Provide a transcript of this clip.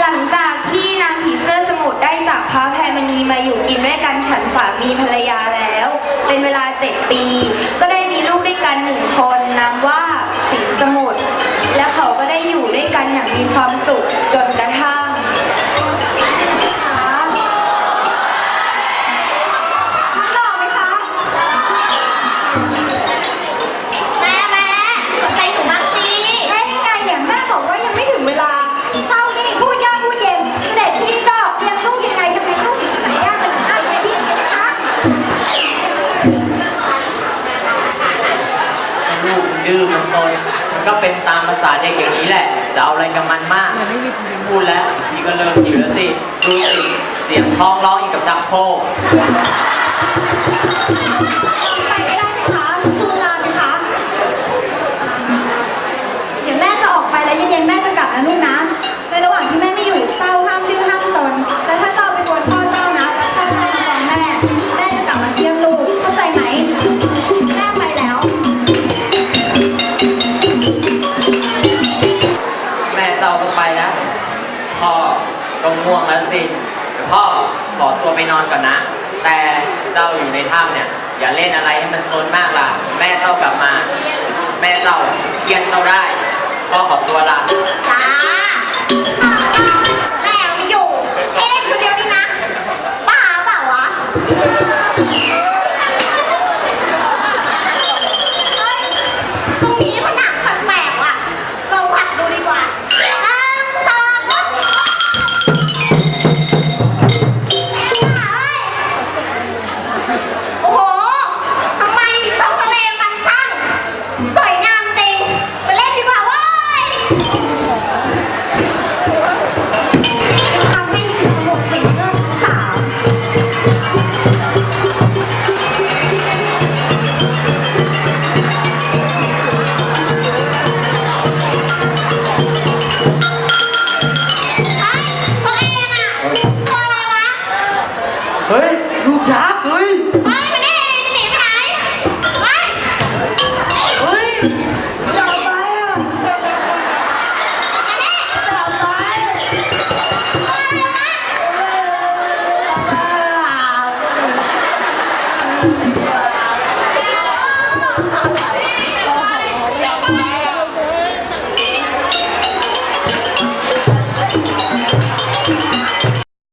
หลังจากที่นางผีเสื้อสมุทรได้จากพระแพมณีมาอยู่กินด้วยกันฉันสามีภรรยาแล้ว เป็นเวลาเจ็ดปี ก็ได้มีลูกด้วยกันหนึ่งคนนามว่าสีสมุทรและเขาก็ได้อยู่ด้วยกันอย่างมีความสุขจนกระทั่ง ลูกดื้อมันซนมันก็เป็นตามภาษาเด็กอย่างนี้แหละ จะเอาอะไรกับมันมากพูดแล้วพี่ก็เริ่มหิวแล้วสิ ดูสิ เสียงท้องร้องอีกกับจักโค ต้งง่วงแล้วสิพ่อขอตัวไปนอนก่อนนะ แต่เจ้าอยู่ในถ้ำเนี่ย อย่าเล่นอะไรให้มันโซนมากล่ะ แม่เจ้ากลับมา แม่เจ้าเกลียนเจ้าได้พ่อขอตัวละ้า